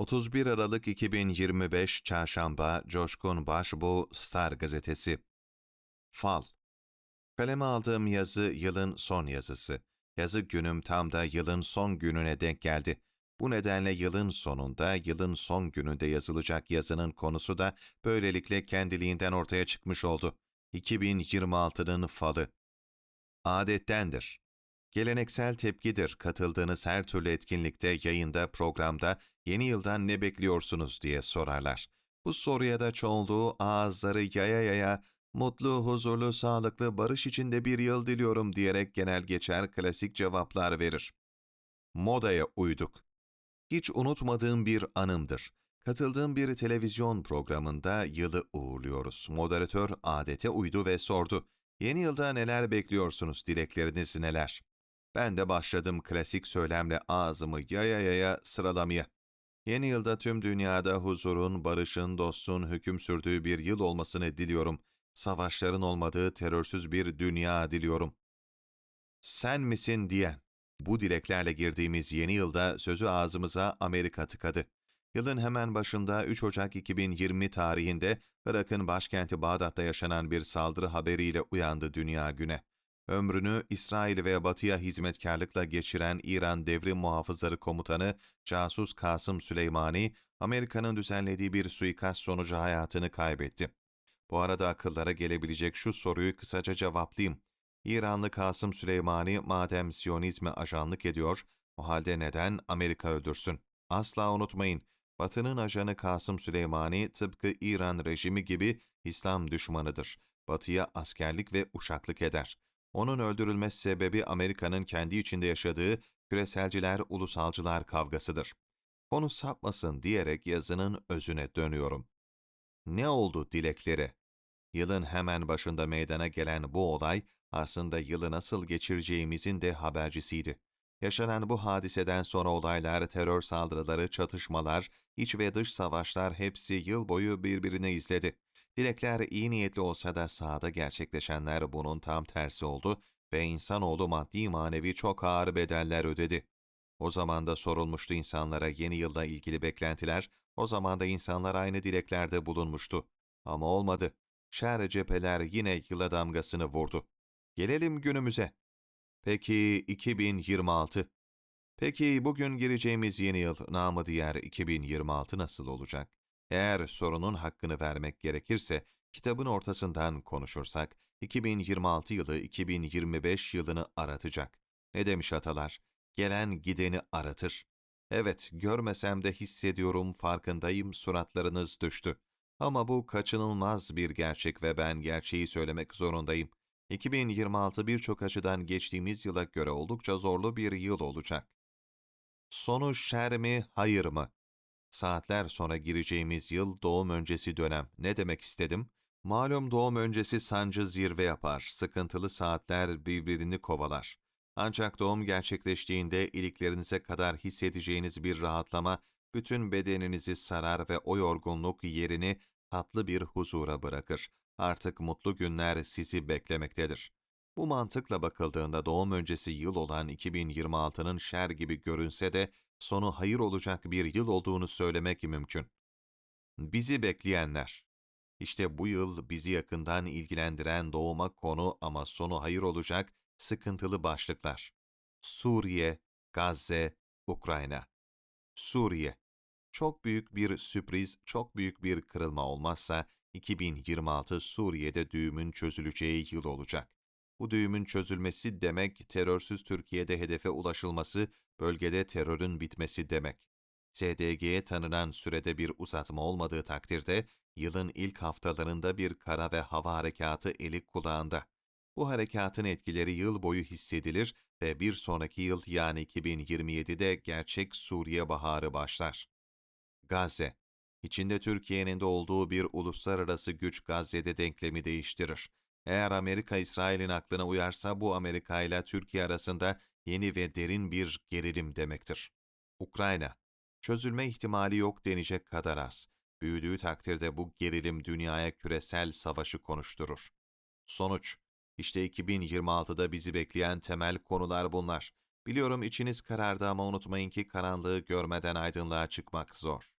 31 Aralık 2025 Çarşamba Coşkun Başbuğ Star Gazetesi Fal Kaleme aldığım yazı yılın son yazısı. Yazı günüm tam da yılın son gününe denk geldi. Bu nedenle yılın sonunda, yılın son gününde yazılacak yazının konusu da böylelikle kendiliğinden ortaya çıkmış oldu. 2026'nın falı. Adettendir. Geleneksel tepkidir katıldığınız her türlü etkinlikte, yayında, programda yeni yıldan ne bekliyorsunuz diye sorarlar. Bu soruya da çoğunluğu ağızları yaya yaya mutlu, huzurlu, sağlıklı, barış içinde bir yıl diliyorum diyerek genel geçer klasik cevaplar verir. Modaya uyduk. Hiç unutmadığım bir anımdır. Katıldığım bir televizyon programında yılı uğurluyoruz. Moderatör adete uydu ve sordu. Yeni yılda neler bekliyorsunuz, dilekleriniz neler? Ben de başladım klasik söylemle ağzımı yaya yaya sıralamaya. Yeni yılda tüm dünyada huzurun, barışın, dostun hüküm sürdüğü bir yıl olmasını diliyorum. Savaşların olmadığı terörsüz bir dünya diliyorum. Sen misin diyen. Bu dileklerle girdiğimiz yeni yılda sözü ağzımıza Amerika tıkadı. Yılın hemen başında 3 Ocak 2020 tarihinde Irak'ın başkenti Bağdat'ta yaşanan bir saldırı haberiyle uyandı dünya güne. Ömrünü İsrail ve Batı'ya hizmetkarlıkla geçiren İran Devrim Muhafızları Komutanı casus Kasım Süleymani, Amerika'nın düzenlediği bir suikast sonucu hayatını kaybetti. Bu arada akıllara gelebilecek şu soruyu kısaca cevaplayayım. İranlı Kasım Süleymani madem Siyonizme ajanlık ediyor, o halde neden Amerika öldürsün? Asla unutmayın, Batı'nın ajanı Kasım Süleymani tıpkı İran rejimi gibi İslam düşmanıdır. Batı'ya askerlik ve uşaklık eder. Onun öldürülmesi sebebi Amerika'nın kendi içinde yaşadığı küreselciler, ulusalcılar kavgasıdır. Konu sapmasın diyerek yazının özüne dönüyorum. Ne oldu dilekleri? Yılın hemen başında meydana gelen bu olay aslında yılı nasıl geçireceğimizin de habercisiydi. Yaşanan bu hadiseden sonra olaylar, terör saldırıları, çatışmalar, iç ve dış savaşlar hepsi yıl boyu birbirini izledi. Dilekler iyi niyetli olsa da sahada gerçekleşenler bunun tam tersi oldu ve insanoğlu maddi manevi çok ağır bedeller ödedi. O zaman da sorulmuştu insanlara yeni yılda ilgili beklentiler, o zaman da insanlar aynı dileklerde bulunmuştu. Ama olmadı. Şer cepheler yine yıla damgasını vurdu. Gelelim günümüze. Peki 2026? Peki bugün gireceğimiz yeni yıl, namı diğer 2026 nasıl olacak? Eğer sorunun hakkını vermek gerekirse, kitabın ortasından konuşursak, 2026 yılı 2025 yılını aratacak. Ne demiş atalar? Gelen gideni aratır. Evet, görmesem de hissediyorum, farkındayım, suratlarınız düştü. Ama bu kaçınılmaz bir gerçek ve ben gerçeği söylemek zorundayım. 2026 birçok açıdan geçtiğimiz yıla göre oldukça zorlu bir yıl olacak. Sonu şer mi, hayır mı? Saatler sonra gireceğimiz yıl doğum öncesi dönem. Ne demek istedim? Malum doğum öncesi sancı zirve yapar, sıkıntılı saatler birbirini kovalar. Ancak doğum gerçekleştiğinde iliklerinize kadar hissedeceğiniz bir rahatlama bütün bedeninizi sarar ve o yorgunluk yerini tatlı bir huzura bırakır. Artık mutlu günler sizi beklemektedir. Bu mantıkla bakıldığında doğum öncesi yıl olan 2026'nın şer gibi görünse de sonu hayır olacak bir yıl olduğunu söylemek mümkün. Bizi bekleyenler. İşte bu yıl bizi yakından ilgilendiren doğuma konu ama sonu hayır olacak sıkıntılı başlıklar. Suriye, Gazze, Ukrayna. Suriye. Çok büyük bir sürpriz, çok büyük bir kırılma olmazsa 2026 Suriye'de düğümün çözüleceği yıl olacak. Bu düğümün çözülmesi demek terörsüz Türkiye'de hedefe ulaşılması, bölgede terörün bitmesi demek. SDG'ye tanınan sürede bir uzatma olmadığı takdirde yılın ilk haftalarında bir kara ve hava harekatı eli kulağında. Bu harekatın etkileri yıl boyu hissedilir ve bir sonraki yıl yani 2027'de gerçek Suriye baharı başlar. Gazze İçinde Türkiye'nin de olduğu bir uluslararası güç Gazze'de denklemi değiştirir. Eğer Amerika İsrail'in aklına uyarsa bu Amerika ile Türkiye arasında yeni ve derin bir gerilim demektir. Ukrayna Çözülme ihtimali yok denecek kadar az. Büyüdüğü takdirde bu gerilim dünyaya küresel savaşı konuşturur. Sonuç İşte 2026'da bizi bekleyen temel konular bunlar. Biliyorum içiniz karardı ama unutmayın ki karanlığı görmeden aydınlığa çıkmak zor.